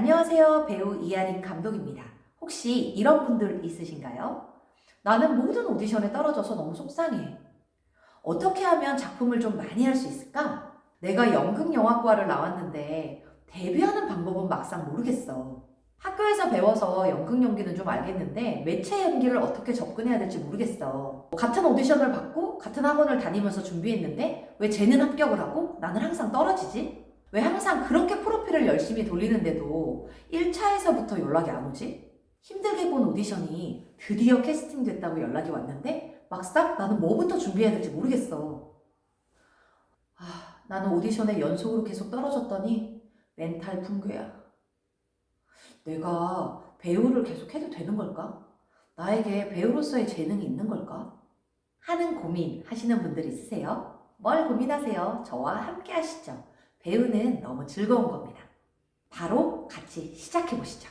안녕하세요. 배우 이하린 감독입니다. 혹시 이런 분들 있으신가요? 나는 모든 오디션에 떨어져서 너무 속상해. 어떻게 하면 작품을 좀 많이 할 수 있을까? 내가 연극영화과를 나왔는데 데뷔하는 방법은 막상 모르겠어. 학교에서 배워서 연극 연기는 좀 알겠는데 매체 연기를 어떻게 접근해야 될지 모르겠어. 같은 오디션을 받고 같은 학원을 다니면서 준비했는데 왜 쟤는 합격을 하고 나는 항상 떨어지지? 왜 항상 그렇게 프로필을 열심히 돌리는데도 1차에서부터 연락이 안 오지? 힘들게 본 오디션이 드디어 캐스팅됐다고 연락이 왔는데 막상 나는 뭐부터 준비해야 될지 모르겠어. 아, 나는 오디션에 연속으로 계속 떨어졌더니 멘탈 붕괴야. 내가 배우를 계속 해도 되는 걸까? 나에게 배우로서의 재능이 있는 걸까? 하는 고민 하시는 분들 있으세요? 뭘 고민하세요? 저와 함께 하시죠. 배우는 너무 즐거운 겁니다. 바로 같이 시작해 보시죠.